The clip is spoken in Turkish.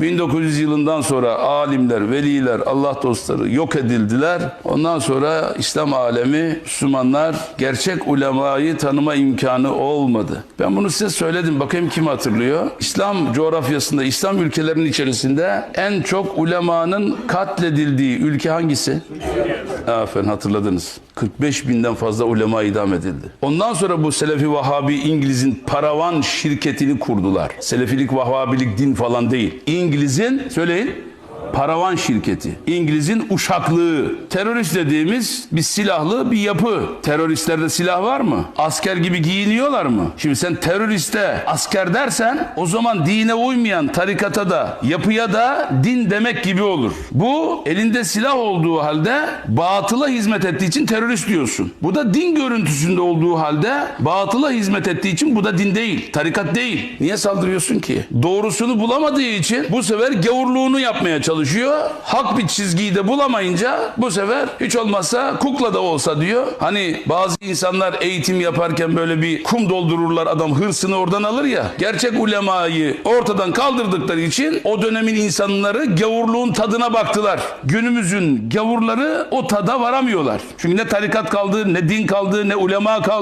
1900 yılından sonra alimler, veliler, Allah dostları yok edildiler. Ondan sonra İslam alemi, Müslümanlar gerçek ulemayı tanıma imkanı olmadı. Ben bunu size söyledim. Bakayım kim hatırlıyor? İslam coğrafyasında, İslam ülkelerinin içerisinde en çok ulemanın katledildiği ülke hangisi? Aferin hatırladınız. 45 binden fazla ulema idam edildi. Ondan sonra bu Selefi Vahabi İngiliz'in paravan şirketini kurdular. Selefilik, Vahhabilik din falan değil. İngiliz'in, söyleyin, paravan şirketi. İngiliz'in uşaklığı. Terörist dediğimiz bir silahlı bir yapı. Teröristlerde silah var mı? Asker gibi giyiniyorlar mı? Şimdi sen teröriste asker dersen o zaman dine uymayan tarikata da yapıya da din demek gibi olur. Bu elinde silah olduğu halde batıla hizmet ettiği için terörist diyorsun. Bu da din görüntüsünde olduğu halde batıla hizmet ettiği için bu da din değil. Tarikat değil. Niye saldırıyorsun ki? Doğrusunu bulamadığı için bu sefer gavurluğunu yapmaya çalışıyor. Hak bir çizgiyi de bulamayınca bu sefer hiç olmazsa kukla da olsa diyor. Hani bazı insanlar eğitim yaparken böyle bir kum doldururlar adam hırsını oradan alır ya. Gerçek ulemayı ortadan kaldırdıkları için o dönemin insanları gavurluğun tadına baktılar. Günümüzün gavurları o tada varamıyorlar. Çünkü ne tarikat kaldı, ne din kaldı, ne ulema kaldı.